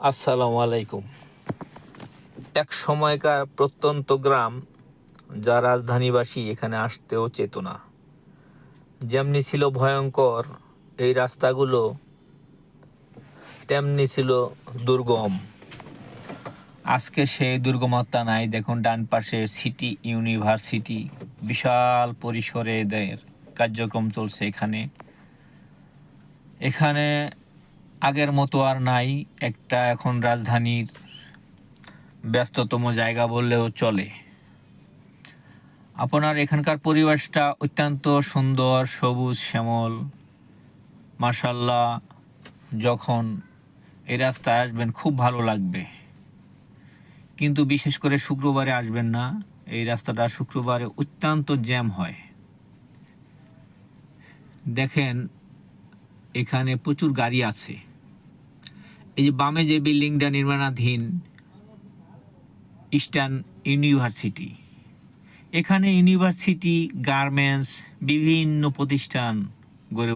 আসসালামু আলাইকুম। এক সময়কার প্রত্যন্ত গ্রাম যা রাজধানীবাসী এখানে আসতেও চেতনা। যেমনি ছিল ভয়ঙ্কর, এই রাস্তাগুলো তেমনি ছিল দুর্গম। আজকে সেই দুর্গমতা নাই, দেখুন ডান পাশে সিটি ইউনিভার্সিটি, বিশাল পরিসরে এদের কার্যক্রম চলছে এখানে। এখানে আগের মতো আর নাই, একটা এখন রাজধানীর ব্যস্ততম জায়গা বললেও চলে। আপনার এখানকার পরিবেশটা অত্যন্ত সুন্দর, সবুজ, শ্যামল। মার্শাল্লাহ যখন এই রাস্তায় আসবেন খুব ভালো লাগবে। কিন্তু বিশেষ করে শুক্রবারে আসবেন না, এই রাস্তাটা শুক্রবারে অত্যন্ত জ্যাম হয়। দেখেন এখানে প্রচুর গাড়ি আছে। এই যে বামে যে বিল্ডিংটা নির্মাণাধীন ইস্টার্ন ইউনিভার্সিটি এখানে ইউনিভার্সিটি গার্মেন্টস বিভিন্ন প্রতিষ্ঠান গড়ে